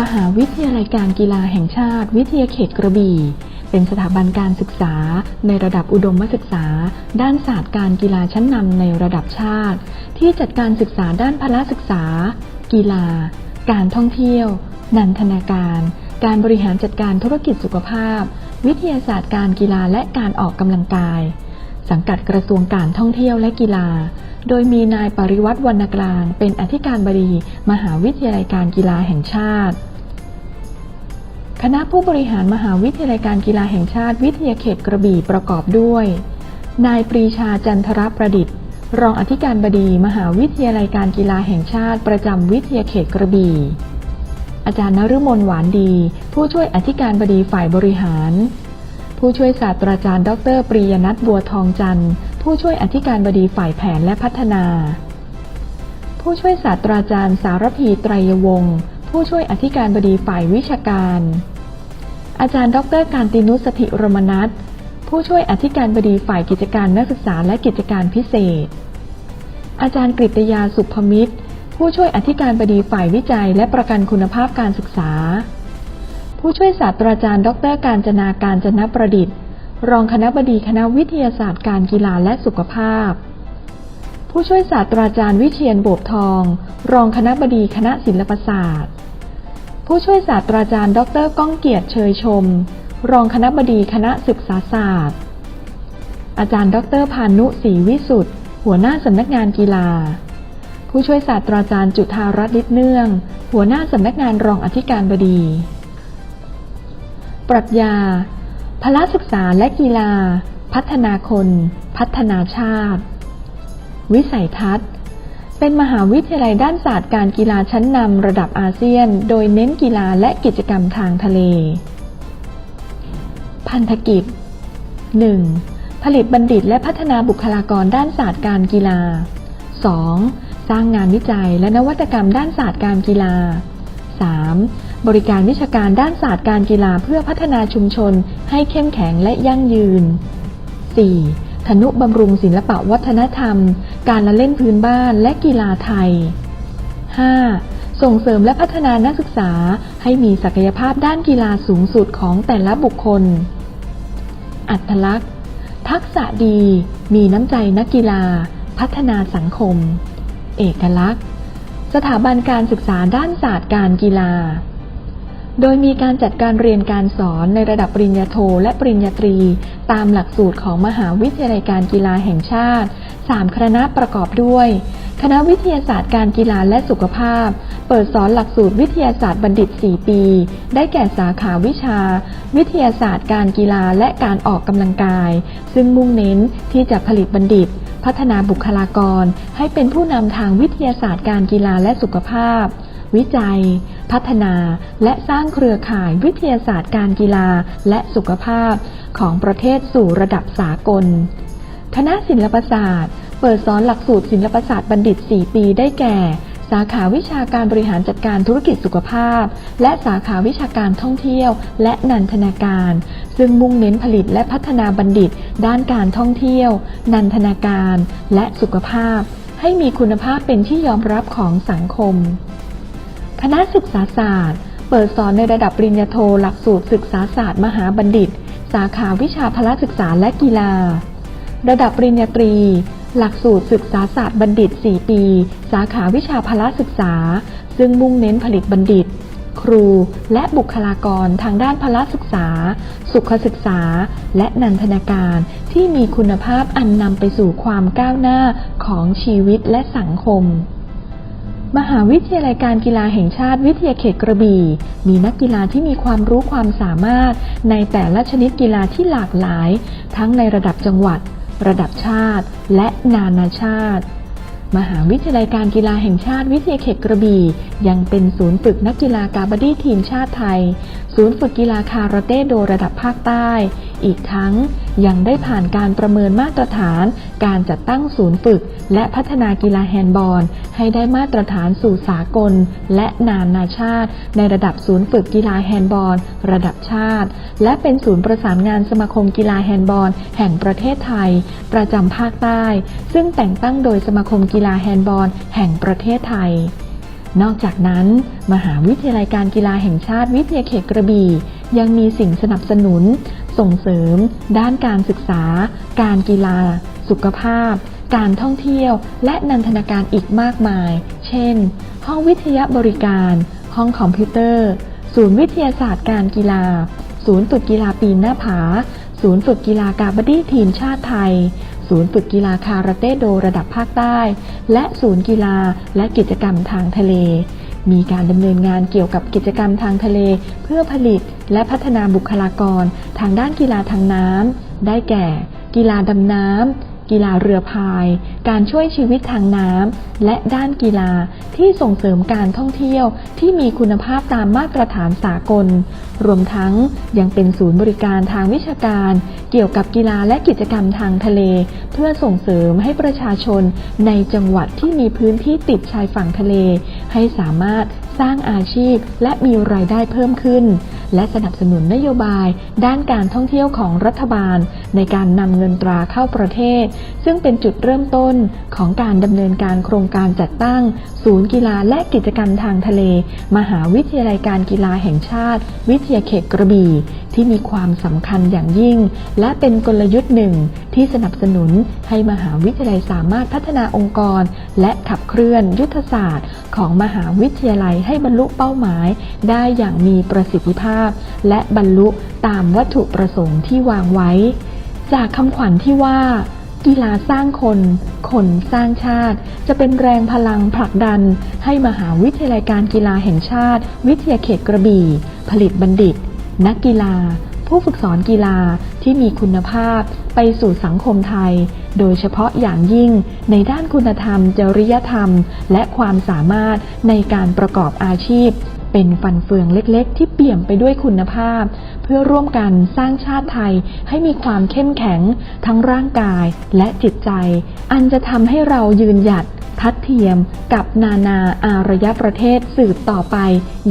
มหาวิทยาลัยการกีฬาแห่งชาติ วิทยาเขตกระบี่ เป็นสถาบันการศึกษา ในระดับอุดมศึกษา ด้านศาสตร์การกีฬาชั้นนำในระดับชาติ ที่จัดการศึกษาด้านพละศึกษา กีฬา การท่องเที่ยว นันทนาการ การบริหารจัดการธุรกิจสุขภาพ วิทยาศาสตร์การกีฬาและการออกกำลังกาย สังกัดกระทรวงการท่องเที่ยวและกีฬา โดยมีนายปริวัติวรรณกลาง เป็นอธิการบดี มหาวิทยาลัยการกีฬาแห่งชาติ คณะผู้บริหารมหาวิทยาลัยการกีฬาแห่งชาติ วิทยาเขตกระบี่ประกอบด้วย นายปรีชาจันทรประดิษฐ์ รองอธิการบดี มหาวิทยาลัยการกีฬาแห่งชาติประจำวิทยาเขตกระบี่อาจารย์นฤมลหวานดี ผู้ช่วยอธิการบดีฝ่ายบริหาร ผู้ช่วยศาสตราจารย์ ดร ปริยนัทบัวทองจันทร์ผู้ช่วยอธิการบดีฝ่ายแผนและพัฒนา ผู้ช่วยศาสตราจารย์สารพีไตรยวงศ์ผู้ช่วยอธิการบดีฝ่ายวิชาการ อาจารย์ ดร การตินุสถิรมนัทผู้ช่วยอธิการบดีฝ่ายกิจการนักศึกษาและกิจการพิเศษ อาจารย์กฤตยาสุภมิตร ผู้ช่วยอธิการบดีฝ่ายวิจัยและประกันคุณภาพการศึกษา ผู้ช่วยศาสตราจารย์ ดรการจนาการจนประดิษฐ์ รองคณะบดีคณะวิทยาศาสตร์การกีฬาและสุขภาพ ผู้ช่วยศาสตราจารย์วิเชียนโบบทอง รองคณะบดีคณะศิลปศาสตร์ ผู้ช่วยศาสตราจารย์ ดรก้องเกียรติเชยชม รองคณะบดีคณะศึกษาศาสตร์ อาจารย์ ดรพานุศรีวิสุทธ์หัวหน้าสำนักงานกีฬา ผู้ช่วยศาสตราจารย์จุธารัตน์ฤทธิเนื่อง หัวหน้าสำนักงานรองอธิการบดี ปรัชญา พละศึกษาและกีฬา พัฒนาคน พัฒนาชาติ วิสัยทัศน์ เป็นมหาวิทยาลัยด้านศาสตร์การกีฬาชั้นนำระดับอาเซียน โดยเน้นกีฬาและกิจกรรมทางทะเล พันธกิจ 1. ผลิตบัณฑิตและพัฒนาบุคลากรด้านศาสตร์การกีฬา 2. สร้างงานวิจัยและนวัตกรรมด้านศาสตร์การกีฬา 3. บริการวิชาการด้านศาสตร์การกีฬาเพื่อพัฒนาชุมชนให้เข้มแข็งและยั่งยืน 4. ธนุบำรุงศิลปะวัฒนธรรม การละเล่นพื้นบ้านและกีฬาไทย 5. ส่งเสริมและพัฒนานักศึกษาให้มีศักยภาพด้านกีฬาสูงสุดของแต่ละบุคคล อัตลักษณ์ ทักษะดี มีน้ำใจนักกีฬา พัฒนาสังคม เอกลักษณ์ สถาบันการศึกษาด้านศาสตร์การกีฬา โดยมีการจัดการเรียนการสอนในระดับปริญญาโทและปริญญาตรี ตามหลักสูตรของมหาวิทยาลัยการกีฬาแห่งชาติ 3 คณะประกอบด้วย คณะวิทยาศาสตร์การกีฬาและสุขภาพ เปิดสอนหลักสูตรวิทยาศาสตร์บัณฑิต 4 ปี ได้แก่สาขาวิชา วิทยาศาสตร์การกีฬาและการออกกำลังกาย ซึ่งมุ่งเน้นที่จะผลิตบัณฑิต พัฒนาบุคลากร ให้เป็นผู้นำทางวิทยาศาสตร์การกีฬาและสุขภาพ วิจัย พัฒนา และสร้างเครือข่ายวิทยาศาสตร์การกีฬาและสุขภาพของประเทศสู่ระดับสากล คณะศิลปศาสตร์ เปิดสอนหลักสูตรศิลปศาสตร์บัณฑิต 4 ปีได้แก่ สาขาวิชาการบริหารจัดการธุรกิจสุขภาพ และสาขาวิชาการท่องเที่ยว และนันทนาการ ซึ่งมุ่งเน้นผลิตและพัฒนาบัณฑิต ด้านการท่องเที่ยว นันทนาการ และสุขภาพให้มีคุณภาพเป็นที่ยอมรับของสังคม คณะศึกษาศาสตร์ เปิดสอนในระดับปริญญาโทหลักสูตรศึกษาศาสตร์มหาบัณฑิต สาขาวิชาพละศึกษาและกีฬา ระดับปริญญาตรี หลักสูตรศึกษาศาสตร์บัณฑิต 4 ปี สาขาวิชาพละศึกษา ซึ่งมุ่งเน้นผลิตบัณฑิต ครู และบุคลากรทางด้านพละศึกษา สุขศึกษา และนันทนาการที่มีคุณภาพอันนำไปสู่ความก้าวหน้าของชีวิตและสังคม มหาวิทยาลัยการกีฬาแห่งชาติวิทยาเขตกระบี่ มีนักกีฬาที่มีความรู้ความสามารถ ในแต่ละชนิดกีฬาที่หลากหลาย ทั้งในระดับจังหวัด ระดับชาติ และนานาชาติ มหาวิทยาลัยการกีฬาแห่งชาติวิทยาเขตกระบี่ ยังเป็นศูนย์ฝึกนักกีฬากาบดี้ทีมชาติไทย ศูนย์ฝึกกีฬาคาราเต้โดระดับภาคใต้ อีกทั้ง ยังได้ผ่านการประเมินมาตรฐาน การจัดตั้งศูนย์ฝึก และพัฒนากีฬาแฮนด์บอล ให้ได้มาตรฐานสู่สากล และนานาชาติ ในระดับศูนย์ฝึกกีฬาแฮนด์บอล ระดับชาติ และเป็นศูนย์ประสานงานสมาคมกีฬาแฮนด์บอล แห่งประเทศไทย ประจำภาคใต้ ซึ่งแต่งตั้งโดยสมาคมกีฬาแฮนด์บอล แห่งประเทศไทยนอกจากนั้น มหาวิทยาลัยการกีฬาแห่งชาติวิทยาเขตกระบี่ ยังมีสิ่งสนับสนุน ส่งเสริม ด้านการศึกษา การกีฬา สุขภาพ การท่องเที่ยว และนันทนาการอีกมากมาย เช่น ห้องวิทยาบริการ ห้องคอมพิวเตอร์ ศูนย์วิทยาศาสตร์การกีฬา ศูนย์ฝึกกีฬาปีนหน้าผา ศูนย์ฝึกกีฬากาบดี้ทีมชาติไทยศูนย์ฝึกกีฬาคาราเต้โดระดับภาคใต้ และศูนย์กีฬาและกิจกรรมทางทะเล มีการดำเนินงานเกี่ยวกับกิจกรรมทางทะเล เพื่อผลิตและพัฒนาบุคลากร ทางด้านกีฬาทางน้ำได้แก่ กีฬาดำน้ำกีฬาเรือพาย การช่วยชีวิตทางน้ำและด้านกีฬาที่ส่งเสริมการท่องเที่ยวที่มีคุณภาพตามมาตรฐานสากล รวมทั้งยังเป็นศูนย์บริการทางวิชาการ เกี่ยวกับกีฬาและกิจกรรมทางทะเล เพื่อส่งเสริมให้ประชาชนในจังหวัดที่มีพื้นที่ติดชายฝั่งทะเล ให้สามารถสร้างอาชีพและมีรายได้เพิ่มขึ้น และสนับสนุนนโยบายด้านการท่องเที่ยวของรัฐบาลในการนำเงินตราเข้าประเทศ ซึ่งเป็นจุดเริ่มต้นของการดำเนินการโครงการจัดตั้ง ศูนย์กีฬาและกิจกรรมทางทะเล มหาวิทยาลัยการกีฬาแห่งชาติ วิทยาเขตกระบี่ ที่มีความสำคัญอย่างยิ่ง และเป็นกลยุทธ์หนึ่งที่สนับสนุนให้มหาวิทยาลัยสามารถพัฒนาองค์กร และขับเคลื่อนยุทธศาสตร์ ของมหาวิทยาลัยให้บรรลุเป้าหมาย ได้อย่างมีประสิทธิภาพ และบรรลุตามวัตถุประสงค์ที่วางไว้ จากคำขวัญที่ว่า กีฬาสร้างคน คนสร้างชาติ จะเป็นแรงพลังผลักดัน ให้มหาวิทยาลัยการกีฬาแห่งชาติ วิทยาเขตกระบี่ ผลิตบัณฑิต นักกีฬา ผู้ฝึกสอนกีฬาที่มีคุณภาพไปสู่สังคมไทย โดยเฉพาะอย่างยิ่งในด้านคุณธรรม จริยธรรม และความสามารถในการประกอบอาชีพ เป็นฟันเฟืองเล็กๆ ที่เปี่ยมไปด้วยคุณภาพ เพื่อร่วมกันสร้างชาติไทยให้มีความเข้มแข็ง ทั้งร่างกายและจิตใจ อันจะทำให้เรายืนหยัดทัดเทียมกับนานาอารยประเทศสืบต่อไป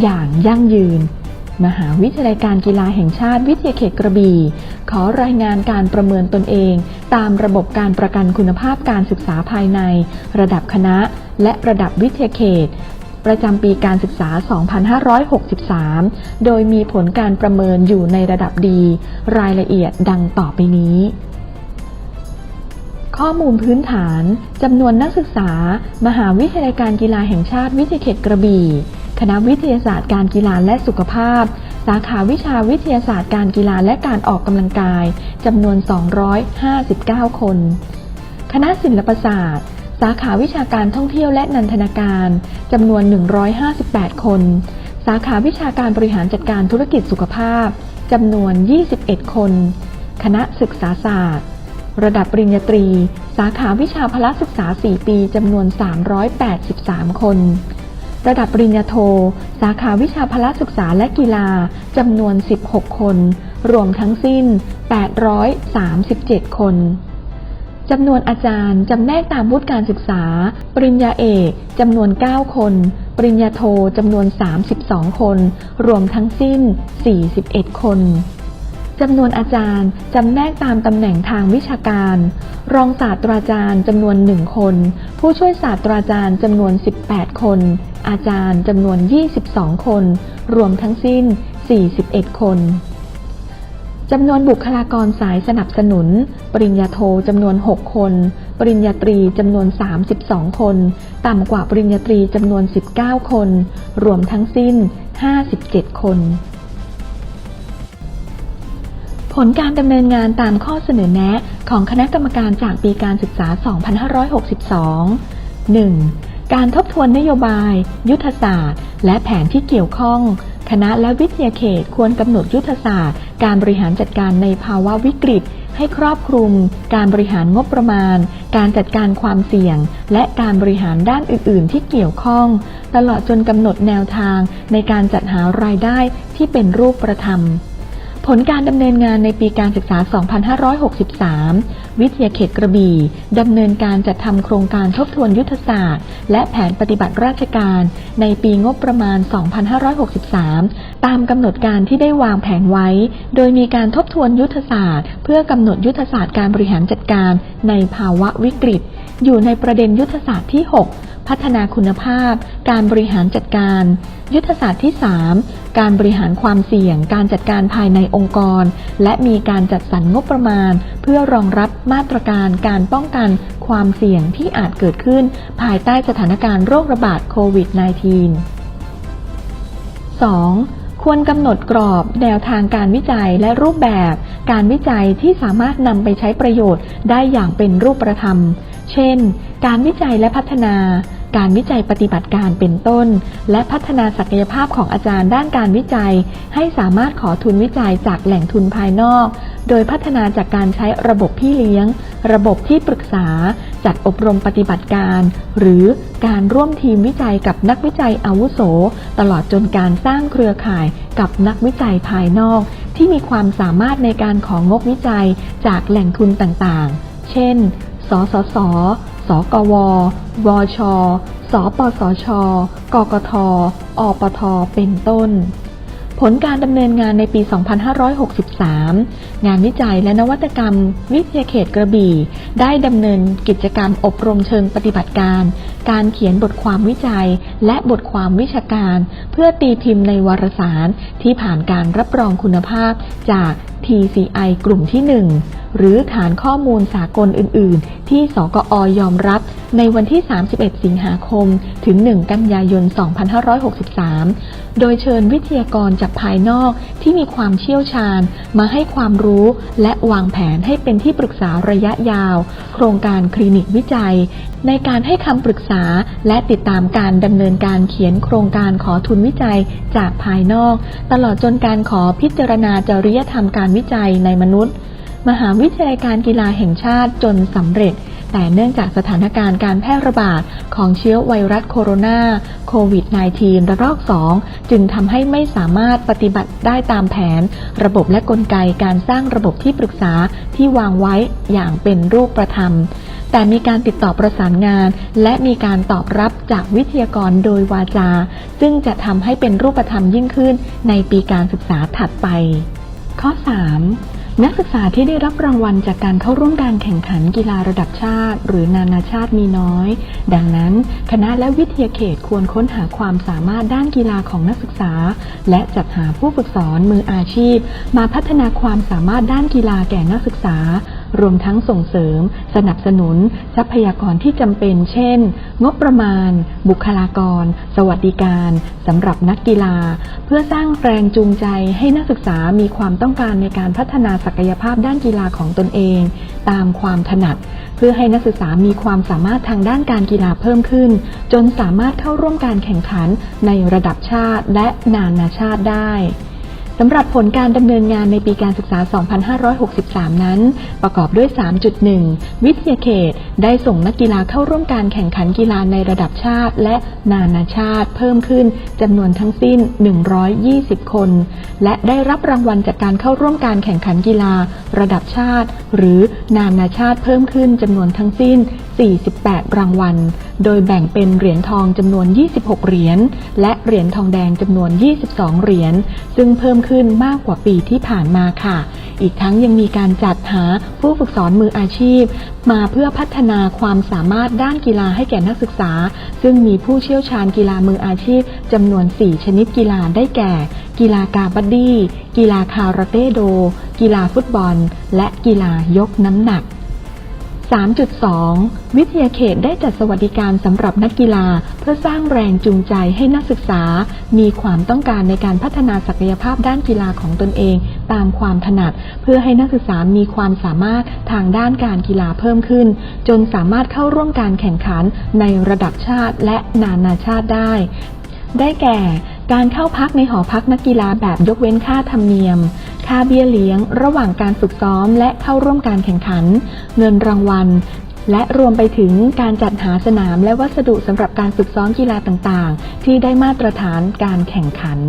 อย่างยั่งยืน มหาวิทยาลัยการกีฬาแห่งชาติวิทยาเขตกระบี่ขอรายงานการประเมินตนเอง ตามระบบการประกันคุณภาพการศึกษาภายใน ระดับคณะ และระดับวิทยาเขต ประจำปีการศึกษา 2563 โดยมีผลการประเมินอยู่ในระดับดี รายละเอียดดังต่อไปนี้ ข้อมูลพื้นฐานจำนวนนักศึกษา มหาวิทยาลัยการกีฬาแห่งชาติวิทยาเขตกระบี่ คณะวิทยาศาสตร์การกีฬาและสุขภาพ สาขาวิชาวิทยาศาสตร์การกีฬาและการออกกำลังกายจำนวน 259 คน คณะศิลปศาสตร์ สาขาวิชาการท่องเที่ยวและนันทนาการจำนวน 158 คน สาขาวิชาการบริหารจัดการธุรกิจสุขภาพจำนวน 21 คน คณะศึกษาศาสตร์ ระดับปริญญาตรี สาขาวิชาพละศึกษา 4 ปีจำนวน 383 คน ระดับปริญญาโท สาขาวิชาพละศึกษาและกีฬาจำนวน 16 คน รวมทั้งสิ้น 837 คน จำนวนอาจารย์จำแนกตามวุฒิการศึกษา ปริญญาเอกจำนวน 9 คน ปริญญาโทจำนวน 32 คน รวมทั้งสิ้น 41 คนจำนวนอาจารย์จำแนกตามตำแหน่งทางวิชาการ รองศาสตราจารย์จำนวน 1 คน ผู้ช่วยศาสตราจารย์จำนวน 18 คน อาจารย์จำนวน 22 คน รวมทั้งสิ้น 41 คน จำนวนบุคลากรสายสนับสนุน ปริญญาโทจำนวน 6 คน ปริญญาตรีจำนวน 32 คน ต่ำกว่าปริญญาตรีจำนวน 19 คน รวมทั้งสิ้น 57 คน ผลการดำเนินงานตามข้อเสนอแนะของคณะกรรมการจากปีการศึกษา 2562 1. การทบทวนนโยบาย ยุทธศาสตร์ และแผนที่เกี่ยวข้อง คณะและวิทยาเขตควรกำหนดยุทธศาสตร์ การบริหารจัดการในภาวะวิกฤต ให้ครอบคลุม การบริหารงบประมาณ การจัดการความเสี่ยง และการบริหารด้านอื่น ๆ ที่เกี่ยวข้อง ตลอดจนกำหนดแนวทางในการจัดหารายได้ที่เป็นรูปประธรรม ผลการดำเนินงานในปีการศึกษา 2563 วิทยาเขตกระบี่ดำเนินการจัดทำโครงการทบทวนยุทธศาสตร์ และแผนปฏิบัติราชการ ในปีงบประมาณ 2563 ตามกำหนดการที่ได้วางแผนไว้ โดยมีการทบทวนยุทธศาสตร์ เพื่อกำหนดยุทธศาสตร์การบริหารจัดการในภาวะวิกฤต อยู่ในประเด็นยุทธศาสตร์ที่ 6 พัฒนาคุณภาพ การบริหารจัดการ ยุทธศาสตร์ที่ 3 การบริหารความเสี่ยง การจัดการภายในองค์กร และมีการจัดสรรงบประมาณ เพื่อรองรับมาตรการการป้องกันความเสี่ยงที่อาจเกิดขึ้น ภายใต้สถานการณ์โรคระบาดโควิด -19 2. ควรกำหนดกรอบแนวทางการวิจัยและรูปแบบ การวิจัยที่สามารถนำไปใช้ประโยชน์ได้อย่างเป็นรูปธรรม เช่น การวิจัยและพัฒนา การวิจัยปฏิบัติการเป็นต้น และพัฒนาศักยภาพของอาจารย์ด้านการวิจัย ให้สามารถขอทุนวิจัยจากแหล่งทุนภายนอก โดยพัฒนาจากการใช้ระบบพี่เลี้ยง ระบบที่ปรึกษา จัดอบรมปฏิบัติการ หรือการร่วมทีมวิจัยกับนักวิจัยอาวุโส ตลอดจนการสร้างเครือข่ายกับนักวิจัยภายนอก ที่มีความสามารถในการของงบวิจัยจากแหล่งทุนต่างๆ เช่น สสส สกว วช สปสช กกท อปท เป็นต้น ผลการดำเนินงานในปี 2563 งานวิจัยและนวัตกรรม วิทยาเขตกระบี่ ได้ดำเนินกิจกรรมอบรมเชิงปฏิบัติการ การเขียนบทความวิจัย และบทความวิชาการ เพื่อตีพิมพ์ในวารสารที่ผ่านการรับรองคุณภาพจาก TCI กลุ่มที่ 1 หรือฐานข้อมูลสากลอื่น ๆ ที่สกอยอมรับในวันที่ 31 สิงหาคม ถึง 1 กันยายน 2563 โดยเชิญวิทยากรจากภายนอกที่มีความเชี่ยวชาญมาให้ความรู้และวางแผนให้เป็นที่ปรึกษาระยะยาว โครงการคลินิกวิจัย ในการให้คำปรึกษาและติดตามการดำเนินการเขียนโครงการขอทุนวิจัยจากภายนอก ตลอดจนการขอพิจารณาจริยธรรมการวิจัยในมนุษย์ มหาวิทยาลัยการกีฬาแห่งชาติจนสำเร็จ แต่เนื่องจากสถานการณ์การแพร่ระบาดของเชื้อไวรัสโคโรนาโควิด -19 ระลอก 2 จึงทำให้ไม่สามารถปฏิบัติได้ตามแผน ระบบและกลไกการสร้างระบบที่ปรึกษาที่วางไว้อย่างเป็นรูปประธรรมแต่มีการติดต่อประสานงาน และมีการตอบรับจากวิทยากรโดยวาจา ซึ่งจะทำให้เป็นรูปธรรมยิ่งขึ้นในปีการศึกษาถัดไป ข้อ 3. นักศึกษาที่ได้รับรางวัลจากการเข้าร่วมการแข่งขันกีฬาระดับชาติ หรือนานาชาติมีน้อย ดังนั้น คณะและวิทยาเขตควรค้นหาความสามารถด้านกีฬาของนักศึกษา และจัดหาผู้ฝึกสอนมืออาชีพ มาพัฒนาความสามารถด้านกีฬาแก่นักศึกษา รวมทั้งส่งเสริม สนับสนุน ทรัพยากรที่จำเป็น เช่น งบประมาณ บุคลากร สวัสดิการสำหรับนักกีฬา เพื่อสร้างแรงจูงใจให้นักศึกษามีความต้องการในการพัฒนาศักยภาพด้านกีฬาของตนเอง ตามความถนัด เพื่อให้นักศึกษามีความสามารถทางด้านการกีฬาเพิ่มขึ้น จนสามารถเข้าร่วมการแข่งขันในระดับชาติและนานาชาติได้ สำหรับผลการดำเนินงานในปีการศึกษา 2563 นั้น ประกอบด้วย 3.1 วิทยาเขต ได้ส่งนักกีฬาเข้าร่วมการแข่งขันกีฬาในระดับชาติและนานาชาติเพิ่มขึ้นจำนวนทั้งสิ้น 120 คน และได้รับรางวัลจากการเข้าร่วมการแข่งขันกีฬา ระดับชาติ หรือนานาชาติเพิ่มขึ้นจำนวนทั้งสิ้น 48 รางวัล โดยแบ่งเป็นเหรียญทองจำนวน 26 เหรียญ และเหรียญทองแดงจำนวน 22 เหรียญ ซึ่งเพิ่มขึ้นมากกว่าปีที่ผ่านมาค่ะ อีกทั้งยังมีการจัดหาผู้ฝึกสอนมืออาชีพ มาเพื่อพัฒนาความสามารถด้านกีฬาให้แก่นักศึกษา ซึ่งมีผู้เชี่ยวชาญกีฬามืออาชีพจำนวน 4 ชนิดกีฬาได้แก่ กีฬากาบัดดี้ กีฬาคาราเต้โด กีฬาฟุตบอล และกีฬายกน้ำหนัก 3.2 วิทยาเขตได้จัดสวัสดิการสำหรับนักกีฬา เพื่อสร้างแรงจูงใจให้นักศึกษา มีความต้องการในการพัฒนาศักยภาพด้านกีฬาของตนเอง ตามความถนัด เพื่อให้นักศึกษามีความสามารถทางด้านการกีฬาเพิ่มขึ้น จนสามารถเข้าร่วมการแข่งขันในระดับชาติและนานาชาติได้ ได้แก่ การเข้าพักในหอพักนักกีฬาแบบยกเว้นค่าธรรมเนียม ค่าเบี้ยเลี้ยง ระหว่างการฝึกซ้อมและเข้าร่วมการแข่งขัน เงินรางวัล และรวมไปถึงการจัดหาสนามและวัสดุสำหรับการฝึกซ้อมกีฬาต่างๆ ที่ได้มาตรฐานการแข่งขัน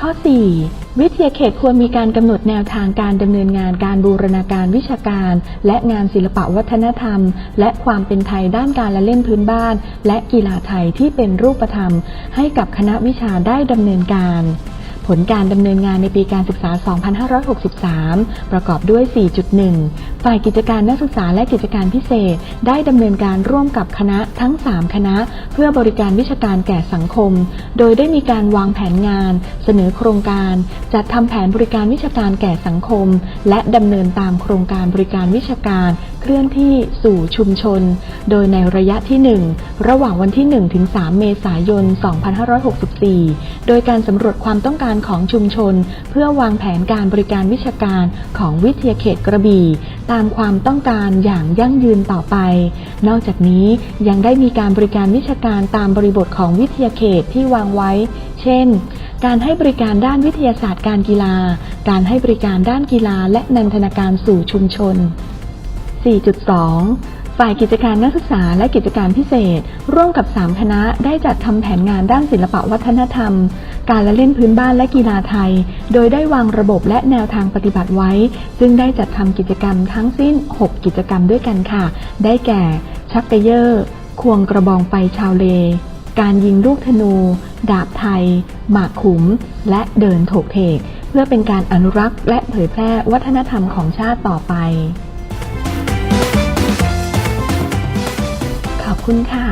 ข้อ 4วิทยาเขตควรมีการกำหนดแนวทางการดำเนินงานการบูรณาการวิชาการ และงานศิลปวัฒนธรรม และความเป็นไทยด้านการละเล่นพื้นบ้าน และกีฬาไทยที่เป็นรูปธรรม ให้กับคณะวิชาได้ดำเนินการ ผลการดำเนินงานในปีการศึกษา 2563 ประกอบด้วย 4.1 ฝ่ายกิจการนักศึกษาและกิจการพิเศษ ได้ดำเนินการร่วมกับคณะทั้ง 3 คณะ เพื่อบริการวิชาการแก่สังคม โดยได้มีการวางแผนงาน เสนอโครงการ จัดทำแผนบริการวิชาการแก่สังคม และดำเนินตามโครงการบริการวิชาการ เคลื่อนที่สู่ชุมชน โดยในระยะที่ 1 ระหว่างวันที่ 1 ถึง 3 เมษายน 2564 โดยการสำรวจความต้องการของชุมชน เพื่อวางแผนการบริการวิชาการของวิทยาเขตกระบี่ ตามความต้องการอย่างยั่งยืนต่อไป นอกจากนี้ยังได้มีการบริการวิชาการตามบริบทของวิทยาเขตที่วางไว้ เช่น การให้บริการด้านวิทยาศาสตร์การกีฬา การให้บริการด้านกีฬาและนันทนาการสู่ชุมชน 4.2 ฝ่ายกิจการนักศึกษาและกิจการพิเศษ ร่วมกับ 3 คณะได้จัดทำแผนงานด้านศิลปวัฒนธรรม การละเล่นพื้นบ้านและกีฬาไทย โดยได้วางระบบและแนวทางปฏิบัติไว้ ซึ่งได้จัดทำกิจกรรมทั้งสิ้น 6 กิจกรรมด้วยกันค่ะ ได้แก่ ชักเกเยอร์ ควงกระบองไฟชาวเล การยิงลูกธนู ดาบไทย หมากขุม และเดินโถกเถกเพื่อเป็นการอนุรักษ์และเผยแพร่วัฒนธรรมของชาติต่อไป คุณค่ะ